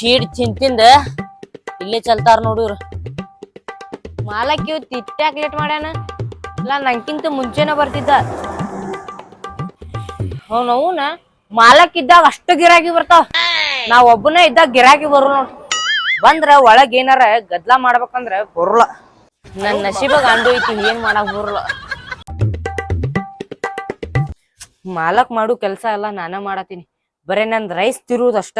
Sheet ತಿಂತಿಂದ ಇಲ್ಲೇ ಚಲ್ತಾರ ನೋಡಿವ್ರು ಮಾಲಕ್ಕಿ ತಿಟ್ಟಾಕ್ late ಮಾಡ್ಯಾನ. ಇಲ್ಲ ನಂಗಿಂತ ಮುಂಚೆನ ಬರ್ತಿದ್ದ. ಅವ್ನ ಅವನ ಮಾಲಕ್ ಇದ್ದಾಗ ಅಷ್ಟು ಗಿರಾಕಿ ಬರ್ತಾವ. ನಾವ್ ಒಬ್ಬನೇ ಇದ್ದಾಗ ಗಿರಾಕಿ ಬರು ನೋಡ್. ಬಂದ್ರ ಒಳಗ ಏನಾರ ಗದ್ಲಾ ಮಾಡ್ಬೇಕಂದ್ರ ಬರಲ್ಲ. ನನ್ ನಶೀಬಾಗ ಅಂಡು ಐತಿ, ಏನ್ ಮಾಡಕ್ ಬರಲ್ಲ. ಮಾಲಕ್ ಮಾಡು ಕೆಲ್ಸ ಎಲ್ಲ ನಾನ ಮಾಡತೀನಿ ಬರೇ ನನ್ ರೈಸ್ ತಿರುವುದಷ್ಟ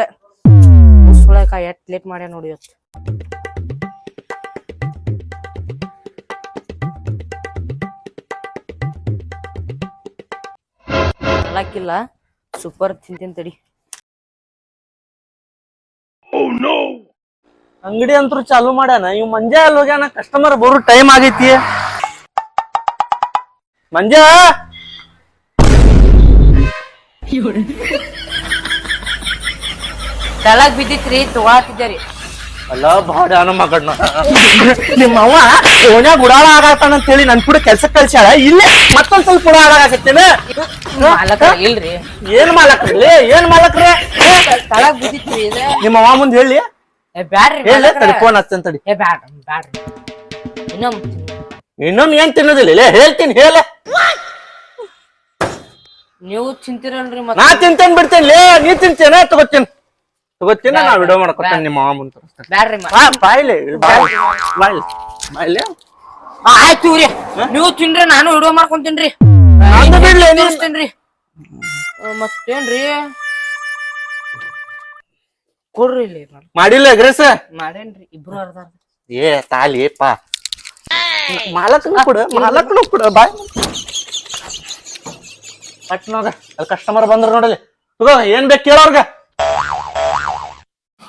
ಸುಳಕ ಎಟ್ ಲೇಟ್ ಮಾಡ್ಯ ನೋಡಿ ಇವತ್ತು. ಹಾಕಿಲ್ಲ ಸೂಪರ್ ತಿಂತೀನಿ ತಡಿ. ಅಂಗಡಿ ಅಂತೂ ಚಾಲು ಮಾಡ್ಯಾನ, ಇವ್ ಮಂಜ ಅಲ್ಲಿ ಹೋಗ್ಯಾನ ಕಸ್ಟಮರ್ ಬರೋ ಟೈಮ್ ಆಗೈತಿ. ಮಂಜ ತಳಗ್ ಬಿದ್ದಿತ್ರಿ ತಗೋತಿದ್ದೀರಿ. ಅಲ್ಲ ಬಾಡ ನಮ್ಮ ಮಗಣ್ಣ. ನಿಮ್ಮ ಅವ್ವ ಓಣ್ಯಾಗ ಉಡಾಳ ಆಗತ್ತಾನ ಅಂತ ಹೇಳಿ ನನ್ ಕೂಡ ಕೆಲ್ಸಕ್ ಕಳ್ಸ್ಯಾಳ. ಇಲ್ಲೇ ಮತ್ತೊಂದ್ ಸ್ವಲ್ಪ ಉಡಾಳ ಆಗತ್ತೇನ ಮಾಲಕ ಇಲ್ರಿ. ಏನ್ ಮಾಲಕ್ರಿ ಏನ್ ಮಾಲಕ್ರಿ? ತಳಗ್ ಬಿದ್ದಿತ್ರಿ ಇದ ನಿಮ್ಮ ಅವ್ವ ಮುಂದ್ ಹೇಳಿ. ಏ ಬ್ಯಾಡ್ರಿ ಹೇಳ ಮಾಲಕ್ರ. ತಡಿ ಫೋನ್ ಹಚ್ತೇನೆ ತಡಿ. ಏ ಬ್ಯಾಡ ಬ್ಯಾಡ್ರಿ. ಇನ್ನೊಮ್ ಇನ್ನೊಮ್ಮೆ ಏನ್ ತಿನ್ನೋದಿಲ್ಲ? ಲೇ, ಹೇಳ್ತೀನಿ ಹೇಳ. ನೀವು ತಿಂತಿರಲ್ರಿ ನಾ ತಿಂತೇನ್ ಬಿಡ್ತೇನೆ ಲೇ ನೀ ತಿಂತೇನ? ತಗೋತೀನಿ. ತಗೋತೀನಿ ನಾ ವಿಡಿಯೋ ಮಾಡ್ಕೊತೇನೆ ನಿಮ್ಮ ಮಾಮ ಅಂತ ಬ್ಯಾಡ್ರಿ ಮಾ- ಬಾ ಬಾಯ್ಲೆ ಬಾಯ್ಲೆ ಬಾಯ್ಲೆ ಬಾಯ್ಲೆ? ಆ, ಆಯ್ತು ರೀ ನೀವು ತಿನ್ರಿ ನಾನು ವಿಡಿಯೋ ಮಾಡ್ಕೊಂತೀನ್ರಿ ನಂದು ಬಿಡ್ಲಿ ನೀನ್- ಆ, ಮತ್ತೇನ್ರಿ? ಕೊಡ್ರಿ ಇಲ್ಲಿ ನಾನು ಮಾಡಿಲ್ಲ ಅಗ್ರೆಸ? ಮಾಡೇನ್ರಿ ಇಬ್ರು ಅರ್ಧ ಏ ತಾಲಿ ಪಾ ಮಾಲಕ್ನು ಕೊಡ ಮಾಲಕ್ನು ಕೊಡ ಬಾಯ್. ಪಟ್ನೋಗ ಅಲ್ಲಿ ಕಸ್ಟಮರ್ ಬಂದ್ರು ನೋಡಲಿ ತಗೋ ಏನ್ ಬೇಕು ಕೇಳೋರ್ಗ.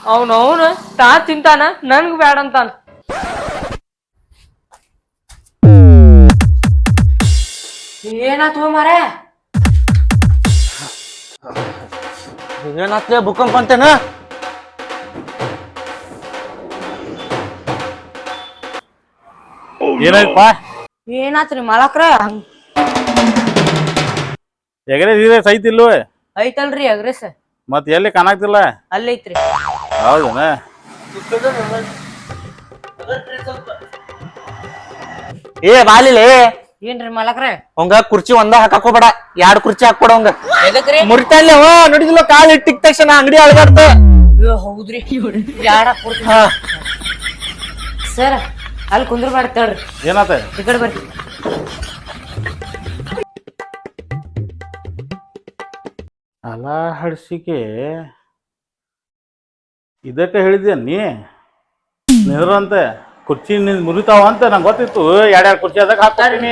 ಅವನು ಅವನು ತಾ ತಿಂತಾನ ನನ್ಗ ಬೇಡ ಅಂತಾನ. ಏನಾತು ಮಾರ? ಏನಾತ್ಲೆ ಭೂಕಂಪ ಅಂತೇನ? ಏನಾಯ್ತಪ್ಪ? ಏನಾತ್ರಿ ಮಲಕ್ರ? ಹಂಗ್ ಎಗರೆ ಇದೆ ಸೈತ್ ಇಲ್ವ ಐತಲ್ರಿ ಅಗ್ರೆಸ್ ಮತ್ ಎಲ್ಲಿ ಕಾಣಾಕ್ತಿಲ್ಲ ಅಲ್ಲೈತ್ರಿ ಹೌದನ ಏ ಬಾಲಿಲೆ ಏನ್ರಿ ಮಾಲಕ್ರ? ಅವಂಗ ಕುರ್ಚಿ ಒಂದ ಹಾಕೋಬೇಡ. ಎರಡ್ ಕುರ್ಚಿ ಹಾಕ್ಬೇಡ ಅವಂಗ. ಎದಕ್ರಿ? ಮುರಿತಾನೆ ಅವ ನೋಡಿದಿಲ್ಲ ಕಾಲ್ ಇಟ್ಟಿದ ತಕ್ಷಣ ಅಂಗಡಿ ಅಳಗಾಡ್ತ ಅಯ್ಯೋ, ಹೌದ್ರಿ. ಯಾರ ಸರ್ ಅಲ್ಲಿ ಕುಂದ್ರ ಬೇಡ ತಡ್ರಿ. ಏನಾತ? ಈ ಕಡೆ ಬರ್ರಿ. ಅಲ ಹಡ್ಸಿಕೆ. ಇದಕ್ಕೆ ಹೇಳಿದ್ಯ ನೀ? ನಿದ್ರಂತೆ ಕುರ್ಚಿ ನಿನ್ ಮುರಿತಾವ ಅಂತ ನಂಗೆ ಗೊತ್ತಿತ್ತು. ಎರಡೆರಡು ಕುರ್ಚಿ ಅದಕ್ಕೆ ಹಾಕ್ತೀನಿ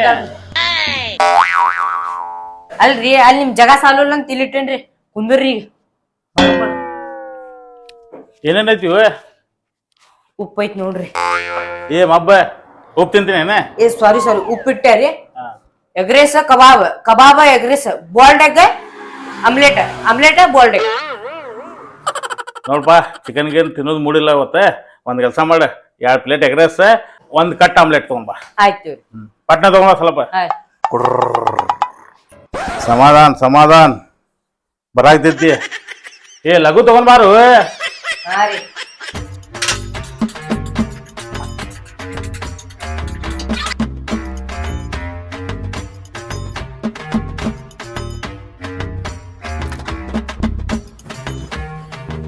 ಅಲ್ರಿ ಅಲ್ಲಿ ನಿಮ್ ಜಗ ಸಾಲಲ್ಲ ಅಂತ ಇಲ್ಲಿಟ್ಟೇನ್ರಿ. ಕುಂದ್ರಿ ಏನೇನೈತಿ ಉಪ್ಪೈತ್ ನೋಡ್ರಿ. ಏ ಮಬ್ಬ ಉಪ್ಪು ತಿಂತೀನಿ ಏ ಸಾರಿ ಸಾರಿ ಉಪ್ಪಿಟ್ಟಾರಿ ಎಗ್ರೇಸ್ ಕಬಾಬ್. ಕಬಾಬ egg rice. Boiled egg omelette omelette boiled egg ನೋಡ್ಪಾ chicken ಗೇನ್ ತಿನ್ನೋದು ಮೂಡಿಲ್ಲ ಅವತ್ತೆ ಒಂದು ಕೆಲಸ ಮಾಡ. ಎರಡು ಪ್ಲೇಟ್ ಎಗ್ ರೈಸ್ ಒಂದ್ ಕಟ್ ಆಮ್ಲೆಟ್ ತಗೊಂಬಾ ಆಯ್ತು ಪಟ್ನ ತಗೊಂಬ ಸ್ವಲ್ಪ. ಸಮಾಧಾನ ಸಮಾಧಾನ್. ಸಮಾಧಾನ್ ಬರಾಗ್ತೈತಿ ಏ ಲಘು ತಗೊಂಡ್ಬಾರು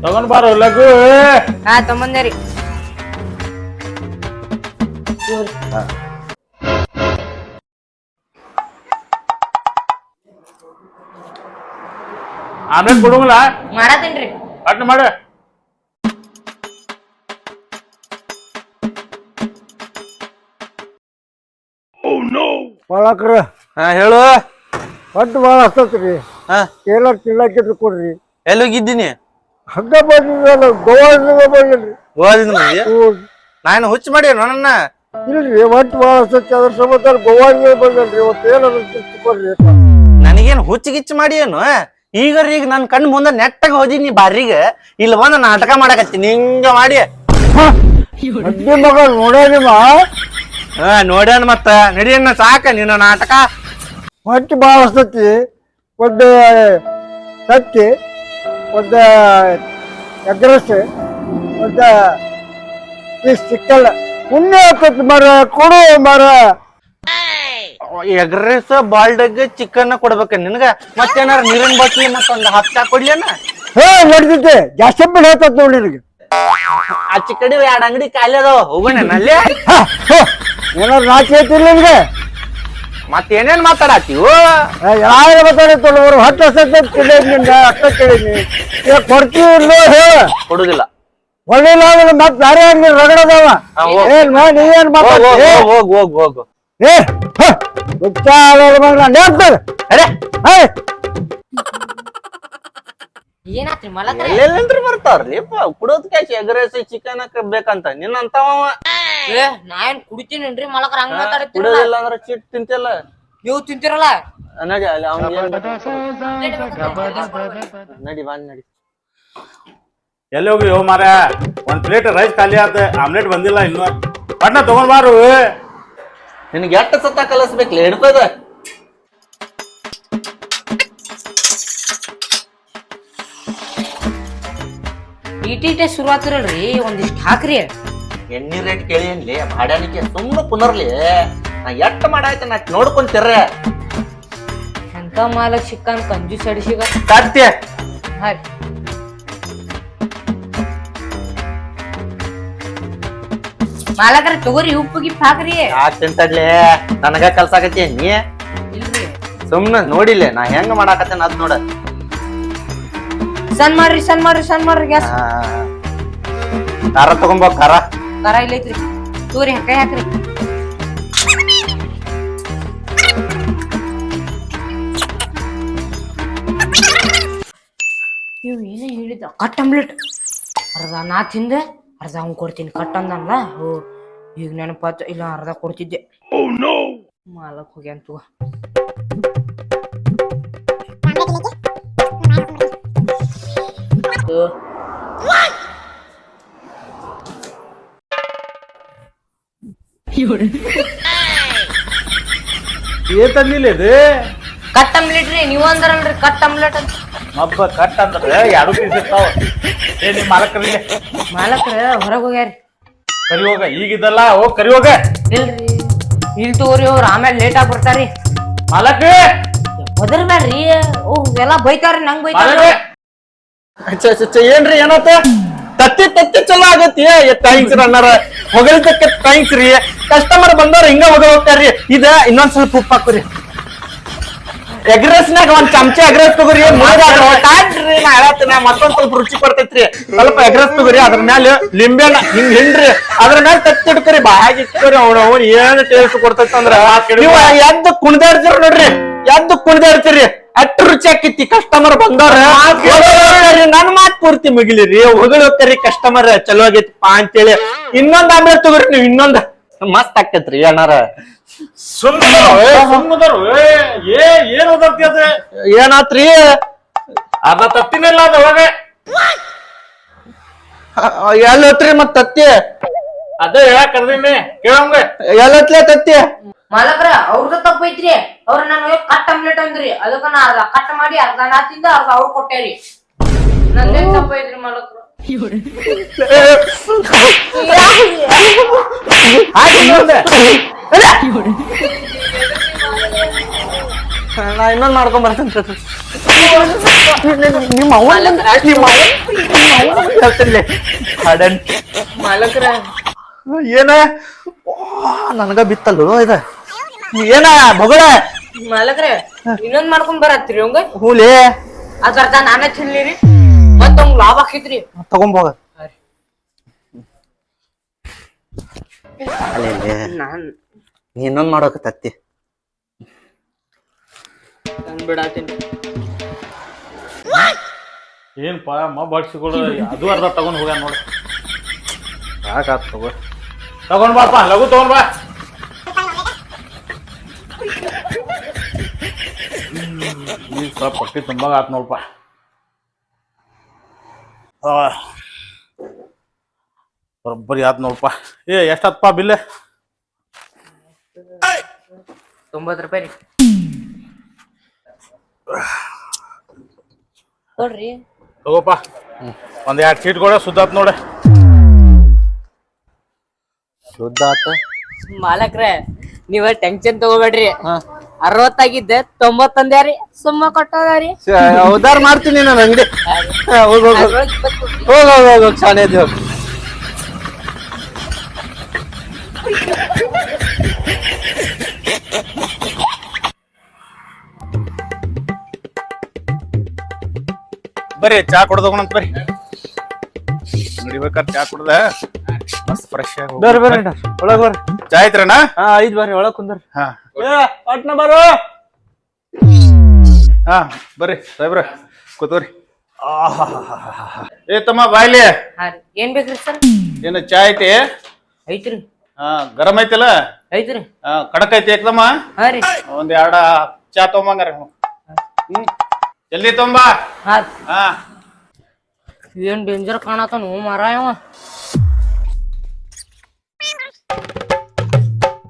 ಹಾ ಬಾರ ತಗೊಂಡ್ಬಾರು ಲಘು. ಹಾ ತಗೊಂಬಂದೆ ರೀ. ಆಮೇಲೆ ಕೊಡುಂಗಿಲ್ಲ ಮಾಡತ್ತೇನ್ರಿ ಪಟ್ನ ಮಾಡು. ಮಾಡಕ್ರ ಹಾ ಹೇಳು. ಹೊಟ್ಟು ಭಾಳ ಹಸ್ತತ್ರಿ. ಹಾ. ಏನಾರು ತಿನ್ನಕ್ಕಿಟ್ಟು ಕೊಡ್ರಿ. ಎಲ್ಲಿ ಹೋಗಿದ್ದೀನಿ? ಹಗ್ಗ ಬಂದಿದ್ದಲ್ಲ ಗೋವಾದಿಂದ ಬಂದಿಲ್ರಿ ಗೋವಾದಿಂದ ಬಂದಿ ಹ್ಞೂ. ನಾನು ಹುಚ್ಚು ಮಾಡಿ ನನ್ನ ಇಲ್ರಿ ಒಟ್ಟು ಭಾಳ ಹಸ್ತೈತಿ ಅದ್ರ ಸಂಬಂಧ ಗೋವಾದಿಂದ ಬಂದಲ್ರಿ ಇವತ್ತು ಏನಾದ್ರು ತಿಂದು ಕೊಡ್ರಿ ನನಗೇನ್ ಹುಚ್ಚ ಗಿಚ್ಚ ಮಾಡಿ ಏನು ಈಗ ಈಗ ನನ್ನ ಕಣ್ ಮುಂದೆ ನೆಟ್ಟಾಗ ಹೋದಿನಿ ಬಾರಿಗೆ ಇಲ್ಲಿ ಬಂದು ನಾಟಕ ಮಾಡಕತ್ತೀನಿ ಹಿಂಗ ಮಾಡಿ. ಅಡ್ಡಿ ಮಗ ನೋಡ್ಯಾನಿಮ ಹಾ ನೋಡ್ಯಾನ ಮತ್ತ. ನಡಿಯನ್ನ ಸಾಕ ನಿನ್ನ ನಾಟಕ. ಹೊಟ್ಟೆ ಭಾಳ ಸತ್ತಿ ಒಂದು ತತ್ತಿ ಒಂದು ಎಗ್ರೆಸ್ ಒಂದು ಈ ಸಿಕ್ಕಲ್ಲ. ಪುಣ್ಯ ಹಾಕತ್ ಮರ ಕೊಡು ಮರ. ಎಗ್ರೆಸ್ ಬಾಲ್ಡಗ್ ಚಿಕನ್ ಕೊಡ್ಬೇಕ ನಿನಗ? ಮತ್ತೇನಾರ ನೀರಿನ ಬಾಟ್ಲಿ ಮತ್ತೊಂದು ಹತ್ತ ಕೊಡ್ಲೇನ? ಹೇ ನಡ್ದಿದ್ದೆ ಜಾಸ್ತಿ ಬಿಡ ಹೇಳ್ತದ ನೋಡಿ ನಿನಗೆ. ಆಚೆ ಕಡೆ ಎರಡು ಅಂಗಡಿ ಖಾಲಿ ಅದಾವ ಹೋಗೋಣ ಅಲ್ಲೇ. ಏನಾರು ನಾಚಿ ಐತಿಲ್ಲ ನಿನಗೆ? ಮತ್ತೇನೇನ್ ಮಾತಾಡತ್ತೀವು ಯಾರು ಮಾತಾಡತ್ತಲ್ಲ ಅವ್ರು ಹತ್ತು ವರ್ಷ ಅಷ್ಟ ಕೇಳಿದ್ನಿ ಈಗ ಕೊಡ್ತೀವಿ ಇಲ್ಲೋ ಹೇಳ. ಕೊಡುದಿಲ್ಲ. ಒಳ್ಳಿಲ್ಲ ಅಂದ್ರೆ ಮತ್ತೆ ಬೇರೆ ಹಂಗ. ರಗಡದವ. ಏನ್ ಮಾ ನೀವೇನ್ ಹೋಗ್ ಹೋಗ್ ಹೋಗ್ ಏ ಹುಚ್ಚ ಮಗ್ನ ಅರೆ. ಹೇ ಏನಾತ್ರಿ ಮಲಗ್ರಿ ಎಲ್ಲೆಲ್ಲಂದ್ರ ಬರ್ತಾವ್ರಿ ಕುಡೋದ್ ಕ್ಯಾಶ್ ಎಗ್ರೆಸ್ ಚಿಕನ್ ಬೇಕಂತ ನಿನ್ನಂತವ ಏ ನಾ ಏನ್ ಕುಡಿತೀನೇನ್ರಿ ಮಲಕ್ರ ಹಂಗ ಮಾತಾಡ್ತೀರಲ್ಲ ಕುಡೋದಿಲ್ಲ ಅಂದ್ರ ಚಿಟ್ ತಿಂತಿಲ್ಲ ನೀವು ತಿಂತಿರಲ್ಲ? ನಡಿ ಅಲ್ಲಿ ಅವ್ನ್ ಏನ್ ನಡಿ ಬಂದ್ ನಡಿ ಎಲ್ಲಿ ಹೋಗಿ ಯೋ ಮಾರ ಒಂದ್ ಪ್ಲೇಟ್ ರೈಸ್ ಖಾಲಿ ಆತ ಆಮ್ಲೆಟ್ ಬಂದಿಲ್ಲ ಇನ್ನು. ಬಣ್ಣ ತಗೊಂಡ್ ಬಾರು. ನಿನಗೆ ಎಟ್ಟ ಸತ್ತ ಕಲಿಸ್ಬೇಕ್ಲಿ? ಹಿಡ್ಕೋದ ಇಟ್ಟಿಟ್ಟೆ ಶುರು ಆತಿರಲ್ರಿ ಒಂದಿಷ್ಟು ಹಾಕ್ರಿ. ಎಣ್ಣಿ ರೇಟ್ ಕೇಳಿ ಭಾಡ್ಯಾನಿಕೆ ಸುಮ್ಮನೆ ಪುನರ್ಲಿ ನಾ ಎಷ್ಟು ಮಾಡಾಯ್ತ ನಾ ನೋಡ್ಕೊಂತಿರ್ರೆ ಎಂತ ಮಾಲಕ್ ಚಿಕ್ಕನ್ ಕಂಜು ಅಡಿಸಿಗ ಸಾಧ್ಯ. ಮಾಲಕರ ತಗೋರಿ ಉಪ್ಪು ಗಿಪ್ಪ ಹಾಕ್ರಿ. ಯಾಕೆ ತಿಂತಾಡ್ಲಿ? ನನಗ ಕಲ್ಸಾಕತ್ತಿ ನೀ? ಇಲ್ರಿ. ಸುಮ್ನೆ ನೋಡಿಲ್ಲ ನಾ ಹೆಂಗ್ ಮಾಡಾಕತ್ತೇನ ಅದ್ ನೋಡ. ಸಣ್ಣ ಮಾಡ್ರಿ ಸಣ್ಣ ಮಾಡ್ರಿ ಸಣ್ಣ ಮಾಡ್ರಿ ಗ್ಯಾಸ್. ಖಾರ ತಗೊಂಬ ಖಾರ. ಖಾರ ಇಲ್ಲೈತ್ರಿ ತೂರಿ ಹಕ್ಕ ಹಾಕ್ರಿ ಇವ್ ಏನೇ ಹೇಳಿದ ಕಟ್ ಅರ್ಧ ನಾ ತಿಂದೆ ಅರ್ಧ ಅವ್ನು ಕೊಡ್ತೀನಿ ಕಟ್ ಅಂದಲ್ಲ ಓ ಈಗ ನೆನಪಾತ ಇಲ್ಲ ಅರ್ಧ ಕೊಡ್ತಿದ್ದೆ ಮಾಲಕ್ ಹೋಗ್ಯಾನ ತಗೋ ತಗೋ. ಏನ್ ತಂದಿಲ್ಲ ಇದು? ಕಟ್ ಆಮ್ಲೆಟ್ ರೀ ನೀವು ಅಂದ್ರಲ್ರಿ ಕಟ್ ಆಮ್ಲೆಟ್ ಅಂತ. ಮಬ್ಬ ಕಟ್ ಅಂದ್ರೆ ಎರಡು ಪೀಸ್ ಇರ್ತಾವ. ಏ ನಿಮ್ ಮಾಲಕರಿಗೆ ಮಾಲಕ್ರ ಹೊರಗೆ ಹೋಗ್ಯಾರಿ. ಕರಿ ಹೋಗ ಈಗಿದ್ದಲ್ಲ ಹೋಗ್ ಕರಿ ಹೋಗ. ಇಲ್ರಿ ಇಲ್ಲಿ ತಗೋರಿ ಅವ್ರ ಆಮೇಲೆ ಲೇಟ್ ಆಗಿ ಬರ್ತಾರಿ. ಮಾಲಕ ಒದರ್ಬೇಡ್ರಿ ಓ ಎಲ್ಲ ಬೈತಾರ್ರಿ ನಂಗ್ ಬೈತಾರ ಏನ್ರಿ ಏನತ್ತ ತತ್ತಿ ತತ್ತಿ ಚಲೋ ಆಗತ್ತಿ ಥ್ಯಾಂಕ್ಸ್ ರೀ ಅಣ್ಣಾರ. ಹೊಗಳಿದ್ದಕ್ಕೆ ಥ್ಯಾಂಕ್ಸ್ ರೀ. ಕಸ್ಟಮರ್ ಬಂದವ್ರ ಹಿಂಗ ಹೊಗಳ ಹೋಗ್ತಾರ್ರಿ ಇದ ಇನ್ನೊಂದ್ ಸ್ವಲ್ಪ ಉಪ್ಪು ಹಾಕುರಿ ಎಗ್ರೆಸ್ನಾಗ ಒಂದ್ ಚಮಚ ಎಗ್ರೆಸ್ ತಗೋರಿ. ಮುಳುಗಾದ್ರ ತಾಡ್ರಿ ನಾ ಹೇಳತ್ತೀನಿ ಮತ್ತೊಂದ್ ಸ್ವಲ್ಪ ರುಚಿ ಬರ್ತೈತ್ರಿ ಸ್ವಲ್ಪ ಎಗ್ರೆಸ್ ತಗೋರಿ. ಅದ್ರ ಮೇಲೆ ಲಿಂಬೆನ ಹಿಂಗ್ ಹಿಂಡ್ರಿ. ಅದ್ರ ಮೇಲೆ ತತ್ತಿ ಇಡ್ಕರಿ ಬಾಯಾಗ ಇಟ್ಕೊರಿ ಅವ್ನ ಅವ್ನ ಏನ್ ಟೇಸ್ಟ್ ಕೊಡ್ತೈತಿ ಅಂದ್ರ. ನೀವು ಎದ್ದು ಕುಣಿದಾಡ್ತೀರಿ ನೋಡ್ರಿ. ಎದ್ದು ಕುಣಿದಾಡ್ತೀರಿ ಅಟ್ಟು ರುಚಿ ಆಕಿತಿ ಕಸ್ಟಮರ್ ಬಂದವ್ರ. ನನ್ ಮಾತ್ ಪೂರ್ತಿ ಮುಗಿಲಿರಿ. ಹೊಗಳೋಕರಿ ಕಸ್ಟಮರ್ ಚಲೋ ಆಗೈತಿಪಾ ಅಂತೇಳಿ. ಇನ್ನೊಂದ್ ಆಮೇಲೆ ತಗೋರಿ ನೀವು ಇನ್ನೊಂದ್ ಮಸ್ತ್ ಏನಾರ ಅಣ್ಣಾರ. ಸುಮ್ಮದರು ಏ ಏನ್ ಓದರ್ತಿ ಅದ? ಏನಾತ್ರಿ? ಅರ್ಧ ತತ್ತಿನಿಲ್ಲ ಅದ ಹೋಗ ಎಲ್ಲತ್ರಿ ಮತ್ ತತ್ತಿ? ಅದೇ ಹೇಳಕ್ ಕರ್ದೀನಿ. ಕೇಳಂಗ. ಎಲ್ಲತ್ಲೆ ತತ್ತಿ? ಮಾಲಕ್ರ ಅವ್ರದ ತಪ್ಪೈತ್ರಿ ಅವ್ರ ನಾನು ಕಟ್ ಆಮ್ಲೆಟ್ ಅಂದ್ರಿ. ಅದಕ್ಕ ನಾ ಅರ್ಧ ಕಟ್ ಮಾಡಿ ಅರ್ಧ ನಾ ತಿಂದ ಅರ್ಧ ಅವ್ರು ಕೊಟ್ಟೇರಿ. ನಂದೇನ್ ತಪ್ಪೈತ್ರಿ ಮಾಲಕ್ರು ನಾ ಇನ್ನೊಂದ್ ಮಾಡ್ಕೊಂಡ್ ಬರ್ತೇನೆ ನಿಮ್ಮ ಅವ್ವ ನಿಮ್ಮ ಹಾಡನ್ ಮಾಲಕ್ರ ಏನ ನನಗ ಬಿತ್ತಲ್ಲ ಇದ? ಏನ ಬಗಳ? ಮಾಲಕ್ರ ಇನ್ನೊಂದ್ ಮಾಡ್ಕೊಂಡ್ ಬರತ್ರಿ ಅವಂಗ ಹೂಲೆ? ಅದ್ ಅರ್ಧ ನಾನೇ ತಿನ್ಲಿರಿ ಮತ್ತ ಅವ್ನ್ ಲಾಭ ಆಕೈತ್ರಿ ತಗೊಂಬೋಗ ನಾನ್ ಇನ್ನೊಂದ್ ಮಾಡೋಕ ತತ್ತಿ ತಂದ್ ಬಿಡಾತೀನಿ. ಏನ್ಪ ಮಬ್ಬ ಬಡ್ಸಿಕೊಡು ಅದು ಅರ್ಧ ತಗೊಂಡ್ ಹೋಗ್ಯಾನ ನೋಡು. ಯಾಕಾತ್ ತಗೋ? ತಗೊಂಡ್ ಬಾಪ ಲಘು ತಗೊಂಡ್ ಬಾ. ಈಗ ಸ್ವಲ್ಪ ಹೊಟ್ಟಿ ತುಂಬಾಗ ಆತ್ ನೋಡಪ್ಪ ಬರೋಬ್ಬರಿ ಆತ್ ನೋಡಪ್ಪ ಏ ಎಷ್ಟಾತ್ಪ ಬಿಲ್ಲೆ? ತೊಂಬತ್ತು ರೂಪಾಯಿ ರೀ. ನೋಡ್ರಿ. ತಗೋಪ್ಪ. ಒಂದ್ ಎರಡು ಸೀಟ್ ಕೂಡ ಸುದ್ದಾತ್ ನೋಡ ಶುದ್ಧ ಆತ ಮಾಲಕ್ರೆ ನೀವ ಟೆನ್ಷನ್ ತಗೋಬೇಡ್ರಿ. ಹಾ. ಅರವತ್ತಾಗಿದ್ದೆ ತೊಂಬತ್ತೊಂದ್ಯಾರಿ ಸುಮ್ಮ ಕೊಟ್ಟದಾರಿ ಸ- ಉದ್ಧಾರ ಮಾಡ್ತೀನಿ ನಾನು ಅಂಗಡಿ ಹೋಗ್ ಹೋಗ್ ಹೋಗ್. ಹೋಗ್ ಹೋಗ್ ಹೋಗ್ ಹೋಗ್ ಶಾಣೆ ಇದ್ದಿ ಹೋಗ್. ಬರ್ರಿ ಚಾ ಕುಡ್ದ ಹೋಗೋಣಂತ ಬರ್ರಿ. ನಡಿಬೇಕಾದ್ರೆ ಚಾ ಕುಡ್ದ. ಮಸ್ತ್ ಫ್ರೆಶ್ ಆಗಿ ಬರ್ರಿ ಬರ್ರಿ ಒಳಗ್ ಬರ್ರಿ. ಚಾ ಐತ್ರಣ್ಣ ಹಾ ಐದ್ ಬರ್ರಿ ಒಳಗ್ ಕುಂದ್ರಿ. ಹಾ. ಪಟ್ನ ಬರು ಹಾ ಬರ್ರಿ ಸಾಹೇಬ್ರ ಕೂತವ್ರಿ ಏ ತಮ್ಮ ಬಾಯ್ಲಿ. ಹಾ ರೀ. ಏನ್ ಬೇಕ್ರಿ ಸರ್? ಏನು ಚಾ ಐತಿ? ಐತ್ರಿ. ಹಾ ಗರಂ ಐತಿಲ್ಲ? ಐತ್ರಿ. ಹಾ ಕಡಕ್ ಐತಿ ಏಕದಮ್ಮ? ಹಾ ರೀ. ಒಂದ್ ಎರಡ ಚಾ ತೊಗೊಂಬಂಗಾರ ಹ್ಮ್. ಜಲ್ದಿ ತೊಂಬ ಹಾ ಹಾ. ಏನ್ ಡೇಂಜರ್ ಕಾಣತಾನು ಮಾರಾಯವ.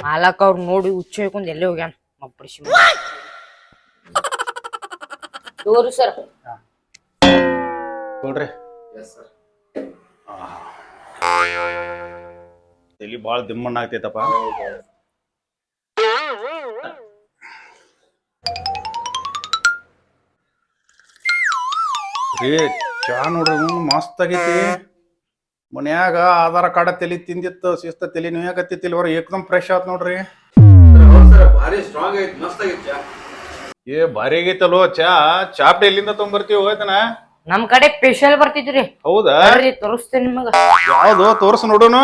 ಮಾಲಕ್ ಅವ್ರು ನೋಡಿ ಹುಚ್ಚ ಹೇಳ್ಕೊಂಡು ಎಲ್ಲೇ ಹೋಗ್ಯಾನ? ಮಬ್ಬಡಿಸಿ ತೋರು ಸರ್. ನೋಡ್ರಿ ತಲಿ ಬಾಳ ದಿಮ್ಮಣ್ಣ ಆಗ್ತೈತಪ್ಪ. ಏ ಚಾ ನೋಡ್ರಿ ಮಸ್ತ್ ಆಗೈತಿ. ಮನ್ಯಾಗ ಆಧಾರ ಕಾರ್ಡ್ ತಲಿ ತಿಂದಿತ್ತು ಶಿಸ್ತ ತಲಿ ನೋಯಾಕತ್ತಿತ್ತಿಲ್ಲ ಅವ್ರ ಏಕದಮ್ ಫ್ರೆಶ್ ಆತ್ ನೋಡ್ರಿ. ಭಾರಿ ಸ್ಟ್ರಾಂಗ್ ಐತಿ ಮಸ್ತ್ ಆಗೈತಿ ಏ ಭಾರಿ ಆಗೈತಲ್ಲೋ ಚಾ ಚಾಪ್ಡಿ ಎಲ್ಲಿಂದ ತೊಗೊಂಬರ್ತೀವಿ ಹೋಯ್ತನ ನಮ್ ಕಡೆ ಸ್ಪೆಷಲ್ ಬರ್ತಿದ್ರಿ. ಹೌದಾ? ತೋರಿಸ್ತೇನೆ ನಿಮಗ. ಯಾವ್ದು? ತೋರ್ಸ್ ನೋಡೋಣ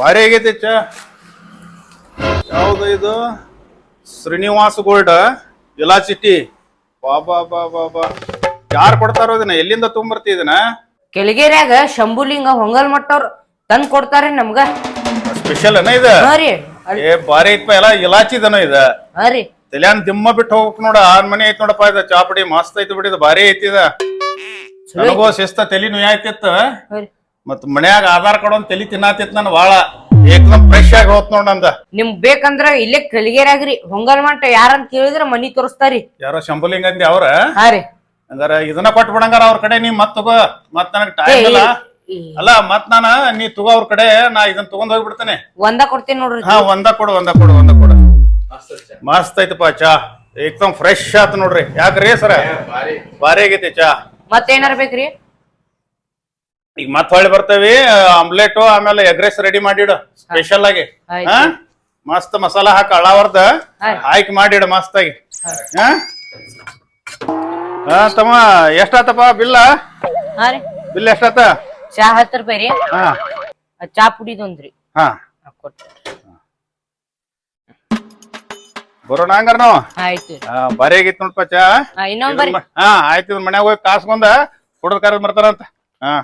ಭಾರಿ ಆಗೈತಿ ಚಾ. ಯಾವ್ದು ಇದು? ಶ್ರೀನಿವಾಸ ಗೋಲ್ಡ್ ಇಲಾಚಿಟಿ ಬಾ ಬಾಬಾ ಬಾ ಬಾ ಬಾ. ಯಾರು ಕೊಡ್ತಾರೋ ಇದನ್ನ ಎಲ್ಲಿಂದ ತೊಗೊಂಬರ್ತಿ ಇದನ್ನ? ಕೆಳಗೇರ್ಯಾಗ ಶಂಭುಲಿಂಗ ಹೊಂಗಲ್ ಮಟ್ಟವ್ರು ತಂದ್ ಕೊಡ್ತಾರಿ ನಮ್ಗ. ಸ್ಪೆಷಲ್ ಅನ ಇದು? ಹಾ ರೀ. ಅಲ್- ಏ ಎಲ್ಲ ಇಲಾಚಿದನ ಇದ. ಹಾ ರೀ. ತಲ್ಯಾನ್ ದಿಮ್ಮ ಬಿಟ್ಟು ಹೋಗಕ್ ನೋಡ ಆರ್ ಮನೆ ಐತ್ ನೋಡಪ್ಪ ಇದ ಚಾಪಡಿ ಮಸ್ತ್ ಐತಿ ಬಿಡಿ ಇದು ಭಾರಿ ಐತಿ ಇದ. ಚಲೋ ನನಗೂ ಶಿಸ್ತ ತಲಿ ಹಾ ರೀ. ಮತ್ ಮನ್ಯಾಗ ಆಧಾರ್ ಕಾರ್ಡ್ ಒಂದ್ ತಲಿ ತಿನ್ನಾತಿತ್ ನನ್ ಬಾಳ. ಏಕದಮ್ ಫ್ರೆಶ್ ಆಗಿ ಹೋತ್ ನೋಡ್ ನಂದ. ನಿಮ್ಗ್ ಬೇಕಂದ್ರ ಇಲ್ಲೇ ಕಲಿಗೇರಾಗ್ರಿ ಹೊಂಗಲ್ ಮಟ್ಟ ಯಾರಂತ ಕೇಳಿದ್ರ ಮನಿ ತೋರಿಸ್ತಾರಿ. ಯಾರೋ ಶಂಭುಲಿಂಗ್ ಅಂದ್ರಿ ಅವ್ರ? ಹಾ ರೀ. ಹಂಗಾರ ಇದನ್ನ ಕೊಟ್ಟು ಬಿಡಂಗಾರ ಅವ್ರ ಕಡೆ ನೀ ಮತ್ ತಗೋ. ಮತ್ ನನಗ್ ಟೈಮ್ ಇಲ್ಲ. ಅಲ್ಲ ಮತ್ ನಾನ ನೀ ತಗೋ ಅವ್ರ ಕಡೆ ನಾ ಇದನ್ನ ತಗೊಂಡ್ ಹೋಗ್ಬಿಡ್ತೇನೆ. ಒಂದ ಕೊಡ್ತೀನಿ ನೋಡ್ರಿ. ಹಾ ಒಂದ ಕೊಡು ಒಂದ ಕೊಡು ಒಂದ ಕೊಡು. ಮಸ್ತ್ ಐತಪ್ಪ ಚಾ. ಏಕ್ದಮ್ ಫ್ರೆಶ್ ಆತ್ ನೋಡ್ರಿ. ಯಾಕ್ರಿ ಸರ? ಬಾರಿ ಭಾರಿ. ಆಗೈತಿ ಚಾ. ಮತ್ತೇನಾರ ಬೇಕ್ರಿ? ಈಗ ಮತ್ ಹೊಳ್ಳಿ ಬರ್ತೇವಿ. ಆಮ್ಲೆಟ್ ಆಮೇಲೆ ಎಗ್ ರೈಸ್ ರೆಡಿ ಮಾಡಿಡು. ಸ್ಪೆಷಲ್ ಆಗಿ. ಹಾ? ಮಸ್ತ್ ಮಸಾಲಾ ಹಾಕಿ ಅಳಾವರ್ದ. ಹಾಕಿ ಮಾಡಿಡು ಮಸ್ತ್ ಆಗಿ ಹಾ? ಹಾ ತಮ್ಮ ಎಷ್ಟಾತಪ್ಪ ಬಿಲ್ಲ? ಹಾ ರೀ. ಬಿಲ್ ಎಷ್ಟಾತ? ಚಾ ಹತ್ತು ರೂಪಾಯಿ ರೀ. ಹಾ. ಆ ಚಾ ಪುಡಿದೊಂದ್ರಿ. ಹಾ. ಆ, ಕೊಟ್ರಿ ಬರೋಣ ಹಂಗಾರ ನಾವು ಆಯ್ತು ಹಾ ಭಾರಿ ಆಗೈತಿ ನೋಡಪ್ಪ ಚಾ. ಹಾ ಇನ್ನೊಂದ್ ಬರ್ರಿ ಹಾ ಆಯ್ತು ಮನ್ಯಾಗ ಹೋಗಿ ಕಾಸ್ಕೊಂದ ಹುಡುಗ ಕರೆದ್ ಬರ್ತಾರಂತ. ಹಾ.